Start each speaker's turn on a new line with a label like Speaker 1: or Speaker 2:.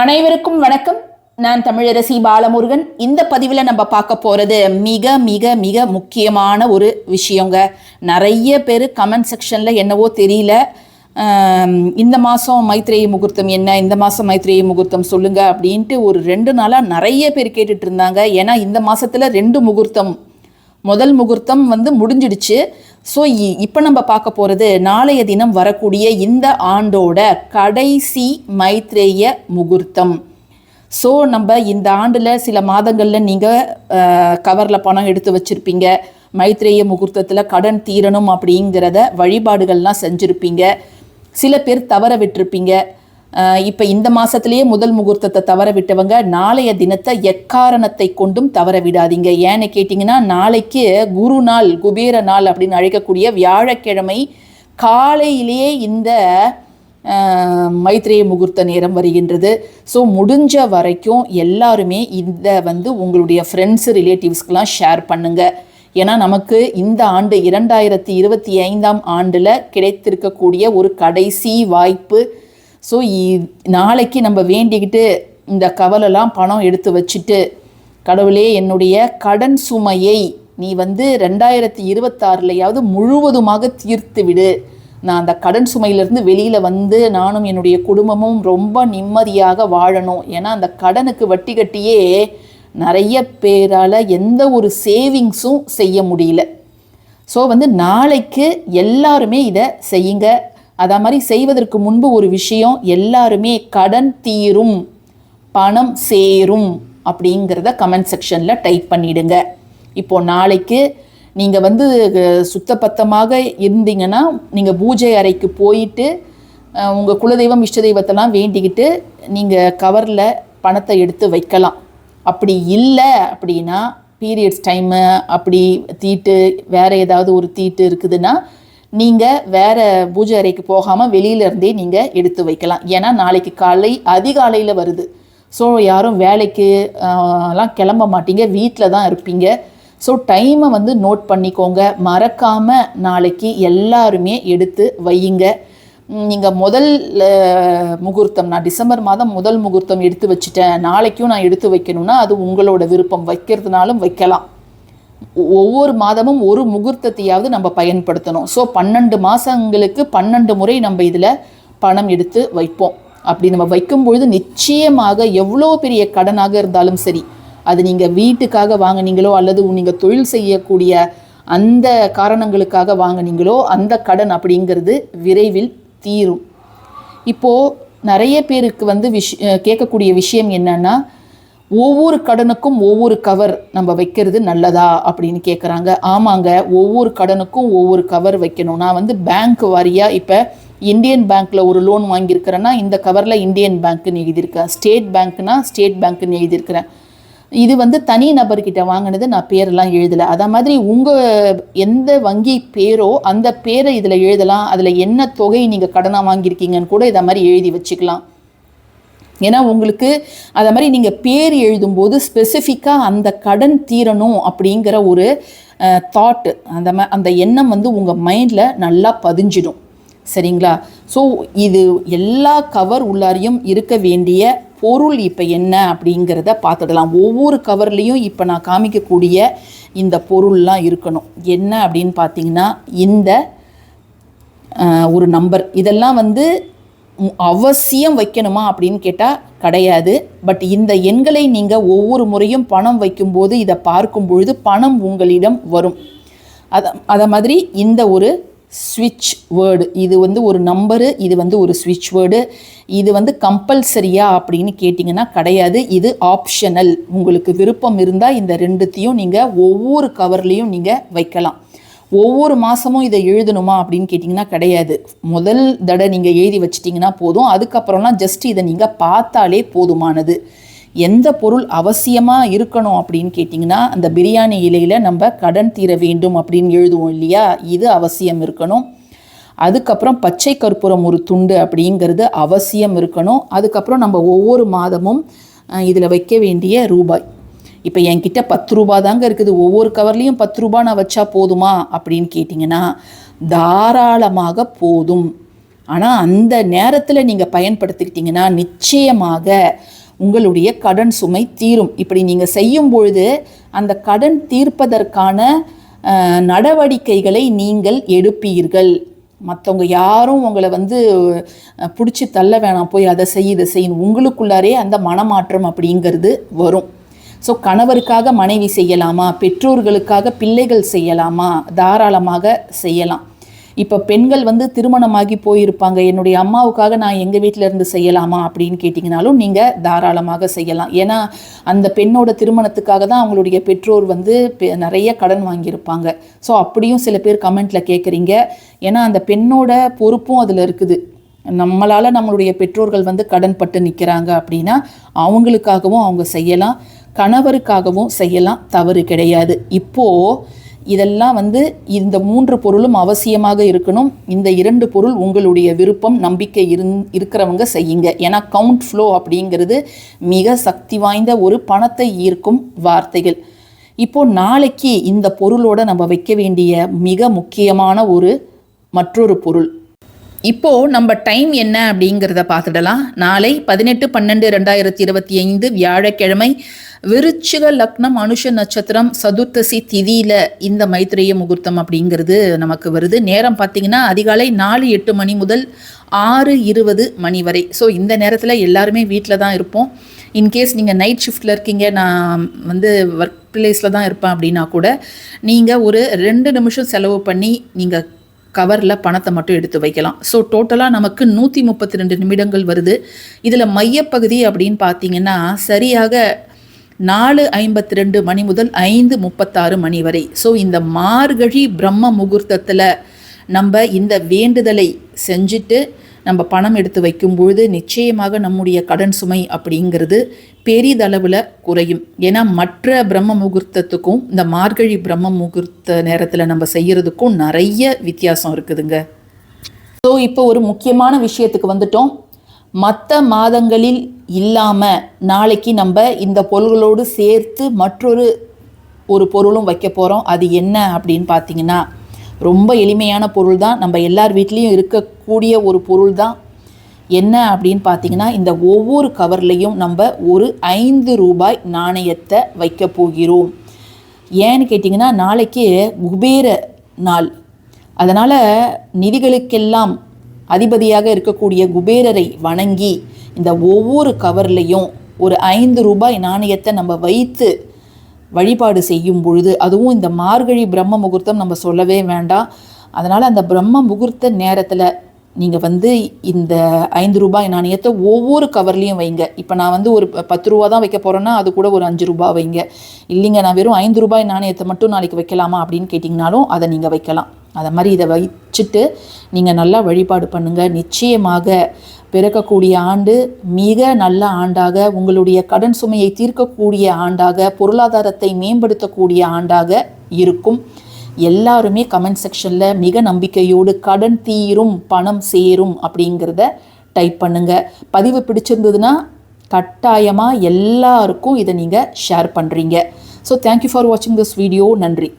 Speaker 1: அனைவருக்கும் வணக்கம். நான் தமிழரசி பாலமுருகன். இந்த பதிவில் நம்ம பார்க்க போகிறது மிக மிக மிக முக்கியமான ஒரு விஷயங்க. நிறைய பேர் கமெண்ட் செக்ஷனில் என்னவோ தெரியல. இந்த மாதம் மைத்ரேயி முகூர்த்தம் என்ன இந்த மாதம் மைத்ரேயி முகூர்த்தம் சொல்லுங்க அப்படின்ட்டு ஒரு ரெண்டு நாளாக நிறைய பேர் கேட்டுட்டு இருந்தாங்க. ஏன்னா இந்த மாதத்தில் ரெண்டு முகூர்த்தம். முதல் முகூர்த்தம் வந்து முடிஞ்சிடுச்சு. ஸோ இப்போ நம்ம பார்க்க போகிறது நாளைய தினம் வரக்கூடிய இந்த ஆண்டோட கடைசி மைத்ரேய முகூர்த்தம். ஸோ நம்ம இந்த ஆண்டில் சில மாதங்களில் நீங்கள் கவரில் பணம் எடுத்து வச்சுருப்பீங்க. மைத்ரேய முகூர்த்தத்தில் கடன் தீரணும் அப்படிங்கிறத வழிபாடுகள்லாம் செஞ்சுருப்பீங்க. சில பேர் தவற விட்டுருப்பீங்க. இப்போ இந்த மாசத்திலேயே முதல் முகூர்த்தத்தை தவற விட்டவங்க நாளைய தினத்தை எக்காரணத்தை கொண்டும் தவற விடாதீங்க. ஏன்னு கேட்டிங்கன்னா நாளைக்கு குரு நாள் குபேர நாள் அப்படின்னு அழைக்கக்கூடிய வியாழக்கிழமை காலையிலேயே இந்த மைத்ரேய முகூர்த்த நேரம் வருகின்றது. ஸோ முடிஞ்ச வரைக்கும் எல்லாருமே இந்த வந்து உங்களுடைய ஃப்ரெண்ட்ஸு ரிலேட்டிவ்ஸ்க்கெலாம் ஷேர் பண்ணுங்கள் ஏன்னா நமக்கு இந்த ஆண்டு இரண்டாயிரத்தி இருபத்தி ஐந்தாம் ஆண்டில் கிடைத்திருக்கக்கூடிய ஒரு கடைசி வாய்ப்பு ஸோ நாளைக்கு நம்ம வேண்டிக்கிட்டு இந்த கவலைலாம் பணம் எடுத்து வச்சுட்டு கடவுளே என்னுடைய கடன் சுமையை நீ வந்து ரெண்டாயிரத்தி இருபத்தாறுலையாவது முழுவதுமாக தீர்த்து விடு. நான் அந்த கடன் சுமையிலேருந்து வெளியில் வந்து நானும் என்னுடைய குடும்பமும் ரொம்ப நிம்மதியாக வாழணும். ஏன்னா அந்த கடனுக்கு வட்டி கட்டியே நிறைய பேரால் எந்த ஒரு சேவிங்ஸும் செய்ய முடியல. ஸோ வந்து நாளைக்கு எல்லாருமே இதை செய்யுங்க. அதே மாதிரி செய்வதற்கு முன்பு ஒரு விஷயம் எல்லாருமே கடன் தீரும் பணம் சேரும் அப்படிங்கிறத கமெண்ட் செக்ஷனில் டைப் பண்ணிடுங்க. இப்போ நாளைக்கு நீங்கள் வந்து சுத்தபத்தமாக இருந்தீங்கன்னா நீங்கள் பூஜை அறைக்கு போயிட்டு உங்கள் குலதெய்வம் இஷ்ட தெய்வத்தெல்லாம் வேண்டிக்கிட்டு நீங்கள் கவரில் பணத்தை எடுத்து வைக்கலாம். அப்படி இல்லை அப்படின்னா பீரியட்ஸ் டைமு அப்படி தீட்டு வேறு ஏதாவது ஒரு தீட்டு இருக்குதுன்னா நீங்கள் வேறு பூஜை அறைக்கு போகாமல் வெளியிலேருந்தே நீங்கள் எடுத்து வைக்கலாம். ஏன்னா நாளைக்கு காலை அதிகாலையில் வருது. ஸோ யாரும் வேலைக்கு எல்லாம் கிளம்ப மாட்டீங்க. வீட்டில் தான் இருப்பீங்க. ஸோ டைமை வந்து நோட் பண்ணிக்கோங்க. மறக்காமல் நாளைக்கு எல்லாருமே எடுத்து வையுங்க. நீங்கள் முதல் முகூர்த்தம் நான் டிசம்பர் மாதம் முதல் முகூர்த்தம் எடுத்து வச்சுட்டேன். நாளைக்கும் நான் எடுத்து வைக்கணும்னா அது உங்களோட விருப்பம். வைக்கிறதுனாலும் வைக்கலாம். ஒவ்வொரு மாதமும் ஒரு முகூர்த்தத்தையாவது நம்ம பயன்படுத்தணும். ஸோ பன்னெண்டு மாதங்களுக்கு பன்னெண்டு முறை நம்ம இதில் பணம் எடுத்து வைப்போம். அப்படி நம்ம வைக்கும்பொழுது நிச்சயமாக எவ்வளோ பெரிய கடனாக இருந்தாலும் சரி அது நீங்கள் வீட்டுக்காக வாங்குனீங்களோ அல்லது நீங்கள் தொழில் செய்யக்கூடிய அந்த காரணங்களுக்காக வாங்குனீங்களோ அந்த கடன் அப்படிங்கிறது விரைவில் தீரும். இப்போது நிறைய பேருக்கு வந்து விஷ் கேட்கக்கூடிய விஷயம் என்னன்னா ஒவ்வொரு கடனுக்கும் ஒவ்வொரு கவர் நம்ம வைக்கிறது நல்லதா அப்படின்னு கேட்குறாங்க ஆமாங்க ஒவ்வொரு கடனுக்கும் ஒவ்வொரு கவர் வைக்கணும். நான் வந்து பேங்க் வாரியாக இப்போ இந்தியன் பேங்க்கில் ஒரு லோன் வாங்கியிருக்கிறேன்னா இந்த கவரில் இந்தியன் பேங்க்குன்னு எழுதியிருக்கேன். ஸ்டேட் பேங்க்னா ஸ்டேட் பேங்க்குன்னு எழுதியிருக்கிறேன். இது வந்து தனி நபர்கிட்ட வாங்கினது நான் பேரெல்லாம் எழுதலை. அதே மாதிரி உங்கள் எந்த வங்கி பேரோ அந்த பேரை இதில் எழுதலாம். அதில் என்ன தொகை நீங்கள் கடனாக வாங்கியிருக்கீங்கன்னு கூட இதை மாதிரி எழுதி வச்சுக்கலாம். ஏன்னா உங்களுக்கு அதை மாதிரி நீங்கள் பேர் எழுதும்போது ஸ்பெசிஃபிக்காக அந்த கடன் தீரணும் அப்படிங்கிற ஒரு தாட்டு அந்த மா அந்த எண்ணம் வந்து உங்கள் மைண்டில் நல்லா பதிஞ்சிடும். சரிங்களா? ஸோ இது எல்லா கவர் உள்ளாரையும் இருக்க வேண்டிய பொருள் இப்போ என்ன அப்படிங்கிறத பார்த்துடலாம். ஒவ்வொரு கவர்லேயும் இப்போ நான் காமிக்கக்கூடிய இந்த பொருள்லாம் இருக்கணும். என்ன அப்படின்னு பார்த்தீங்கன்னா இந்த ஒரு நம்பர் இதெல்லாம் வந்து அவசியம் வைக்கணுமா அப்படின்னு கேட்டால் கிடையாது. பட் இந்த எண்களை நீங்கள் ஒவ்வொரு முறையும் பணம் வைக்கும்போது இதை பார்க்கும் பொழுது பணம் உங்களிடம் வரும். அதை அதை மாதிரி இந்த ஒரு ஸ்விட்ச் வேர்டு இது வந்து ஒரு நம்பரு இது வந்து ஒரு ஸ்விட்ச் வேர்டு இது வந்து கம்பல்சரியா அப்படின்னு கேட்டிங்கன்னா கிடையாது. இது ஆப்ஷனல். உங்களுக்கு விருப்பம் இருந்தால் இந்த ரெண்டுத்தையும் நீங்கள் ஒவ்வொரு கவர்லேயும் நீங்கள் வைக்கலாம். ஒவ்வொரு மாதமும் இதை எழுதணுமா அப்படின்னு கேட்டிங்கன்னா கிடையாது. முதல் தடவை நீங்கள் எழுதி வச்சிட்டிங்கன்னா போதும். அதுக்கப்புறம்லாம் ஜஸ்ட் இதை நீங்கள் பார்த்தாலே போதுமானது. எந்த பொருள் அவசியமாக இருக்கணும் அப்படின்னு கேட்டிங்கன்னா அந்த பிரியாணி இலையில் நம்ம கடன் தீர வேண்டும் அப்படின்னு எழுதுவோம் இல்லையா? இது அவசியம் இருக்கணும். அதுக்கப்புறம் பச்சை கற்பூரம் ஒரு துண்டு அப்படிங்கிறது அவசியம் இருக்கணும். அதுக்கப்புறம் நம்ம ஒவ்வொரு மாதமும் இதில் வைக்க வேண்டிய ரூபாய். இப்போ என்கிட்ட பத்து ரூபா தாங்க இருக்குது. ஒவ்வொரு கவர்லேயும் பத்து ரூபா நான் வச்சா போதுமா? அப்படின்னு கேட்டிங்கன்னா தாராளமாக போதும். ஆனால் அந்த நேரத்தில் நீங்கள் பயன்படுத்திக்கிட்டிங்கன்னா நிச்சயமாக உங்களுடைய கடன் சுமை தீரும். இப்படி நீங்கள் செய்யும் பொழுது அந்த கடன் தீர்ப்பதற்கான நடவடிக்கைகளை நீங்கள் எடுப்பீர்கள். மற்றவங்க யாரும் உங்களை வந்து பிடிச்சி தள்ள வேணாம். போய் அதை செய் இதை செய்யணும் உங்களுக்குள்ளாரே அந்த மனமாற்றம் அப்படிங்கிறது வரும். ஸோ கணவருக்காக மனைவி செய்யலாமா? பெற்றோர்களுக்காக பிள்ளைகள் செய்யலாமா? தாராளமாக செய்யலாம். இப்போ பெண்கள் வந்து திருமணமாகி போயிருப்பாங்க. என்னுடைய அம்மாவுக்காக நான் எங்கள் வீட்டில் இருந்து செய்யலாமா? அப்படின்னு கேட்டிங்கனாலும் நீங்கள் தாராளமாக செய்யலாம். ஏன்னா அந்த பெண்ணோட திருமணத்துக்காக தான் அவங்களுடைய பெற்றோர் வந்து பெ- நிறைய கடன் வாங்கியிருப்பாங்க. ஸோ அப்படியும் சில பேர் கமெண்ட்டில் கேட்குறீங்க ஏன்னா அந்த பெண்ணோட பொறுப்பும் அதில் இருக்குது. நம்மளால் நம்மளுடைய பெற்றோர்கள் வந்து கடன் பட்டு நிற்கிறாங்க அப்படின்னா அவங்களுக்காகவும் அவங்க செய்யலாம் கணவருக்காகவும் செய்யலாம் தவறு கிடையாது. இப்போது இதெல்லாம் வந்து இந்த மூன்று பொருளும் அவசியமாக இருக்கணும். இந்த இரண்டு பொருள் உங்களுடைய விருப்பம் நம்பிக்கை இருந் இருக்கிறவங்க செய்யுங்க. ஏன்னா கவுண்ட் ஃப்ளோ அப்படிங்கிறது மிக சக்தி வாய்ந்த ஒரு பணத்தை ஈர்க்கும் வார்த்தைகள். இப்போது நாளைக்கு இந்த பொருளோட நம்ம வைக்க வேண்டிய மிக முக்கியமான ஒரு மற்றொரு பொருள் இப்போ நம்ம டைம் என்ன அப்படிங்கிறத பார்த்துடலாம். நாளை பதினெட்டு பன்னெண்டு ரெண்டாயிரத்தி இருபத்தி ஐந்து வியாழக்கிழமை விருச்சிக லக்னம் அனுஷ நட்சத்திரம் சதுர்த்தசி திதியில இந்த மைத்திரிய முகூர்த்தம் அப்படிங்கிறது நமக்கு வருது. நேரம் பார்த்தீங்கன்னா அதிகாலை நாலு எட்டு மணி முதல் ஆறு இருபது மணி வரை. ஸோ இந்த நேரத்தில் எல்லாருமே வீட்டில் தான் இருப்போம். இன்கேஸ் நீங்கள் நைட் ஷிஃப்ட்டில் இருக்கீங்க நான் வந்து ஒர்க் பிளேஸில் தான் இருப்பேன் அப்படின்னா கூட நீங்கள் ஒரு ரெண்டு நிமிஷம் செலவு பண்ணி நீங்கள் கவரில் பணத்தை மட்டும் எடுத்து வைக்கலாம். ஸோ டோட்டலாக நமக்கு நூற்றி முப்பத்தி ரெண்டு நிமிடங்கள் வருது. இதில் மையப்பகுதி அப்படின்னு பார்த்தீங்கன்னா சரியாக நாலு ஐம்பத்தி ரெண்டு மணி முதல் ஐந்து முப்பத்தாறு மணி வரை. ஸோ இந்த மார்கழி பிரம்ம முகூர்த்தத்தில் நம்ம இந்த வேண்டுதலை செஞ்சுட்டு நம்ம பணம் எடுத்து வைக்கும் பொழுது நிச்சயமாக நம்முடைய கடன் சுமை அப்படிங்கிறது பெரிதளவில் குறையும். ஏன்னா மற்ற பிரம்ம முகூர்த்தத்துக்கும் இந்த மார்கழி பிரம்ம முகூர்த்த நேரத்தில் நம்ம செய்யறதுக்கும் நிறைய வித்தியாசம் இருக்குதுங்க. ஸோ இப்போ ஒரு முக்கியமான விஷயத்துக்கு வந்துட்டோம். மற்ற மாதங்களில் இல்லாமல் நாளைக்கு நம்ம இந்த பொருள்களோடு சேர்த்து மற்றொரு ஒரு பொருளும் வைக்க போகிறோம் அது என்ன அப்படின்னு பார்த்தீங்கன்னா ரொம்ப எளிமையான பொருள் தான். நம்ம எல்லார் வீட்லேயும் இருக்கக்கூடிய ஒரு பொருள் தான். என்ன அப்படின்னு பார்த்தீங்கன்னா இந்த ஒவ்வொரு கவர்லேயும் நம்ம ஒரு ஐந்து ரூபாய் நாணயத்தை வைக்க போகிறோம். ஏன்னு கேட்டிங்கன்னா நாளைக்கு குபேர நாள். அதனால் நிதிகளுக்கெல்லாம் அதிபதியாக இருக்கக்கூடிய குபேரரை வணங்கி இந்த ஒவ்வொரு கவர்லையும் ஒரு ஐந்து ரூபாய் நாணயத்தை நம்ம வைத்து வழிபாடு செய்யும் பொழுது அதுவும் இந்த மார்கழி பிரம்ம முகூர்த்தம் நம்ம சொல்லவே வேண்டாம். அதனால் அந்த பிரம்ம முகூர்த்த நேரத்தில் நீங்கள் வந்து இந்த ஐந்து ரூபாய் நாணயத்தை ஒவ்வொரு கவர்லேயும் வைங்க. இப்போ நான் வந்து ஒரு ப- பத்து ரூபா தான் வைக்க போகிறேன்னா அது கூட ஒரு அஞ்சு ரூபா வைங்க. இல்லைங்க நான் வெறும் ஐந்து ரூபாய் நாணயத்தை மட்டும் நாளைக்கு வைக்கலாமா அப்படின்னு கேட்டிங்கனாலும் அதை நீங்கள் வைக்கலாம். அதை மாதிரி இதை வச்சுட்டு நீங்கள் நல்லா வழிபாடு பண்ணுங்கள் நிச்சயமாக பிறக்கக்கூடிய ஆண்டு மிக நல்ல ஆண்டாக உங்களுடைய கடன் சுமையை தீர்க்கக்கூடிய ஆண்டாக பொருளாதாரத்தை மேம்படுத்தக்கூடிய ஆண்டாக இருக்கும். எல்லாருமே கமெண்ட் செக்ஷனில் மிக நம்பிக்கையோடு கடன் தீரும் பணம் சேரும் அப்படிங்கிறத டைப் பண்ணுங்கள் பதிவு பிடிச்சிருந்ததுன்னா கட்டாயமாக எல்லாருக்கும் இதை நீங்கள் ஷேர் பண்ணுறீங்க ஸோ தேங்க்யூ ஃபார் வாட்சிங் திஸ் வீடியோ நன்றி.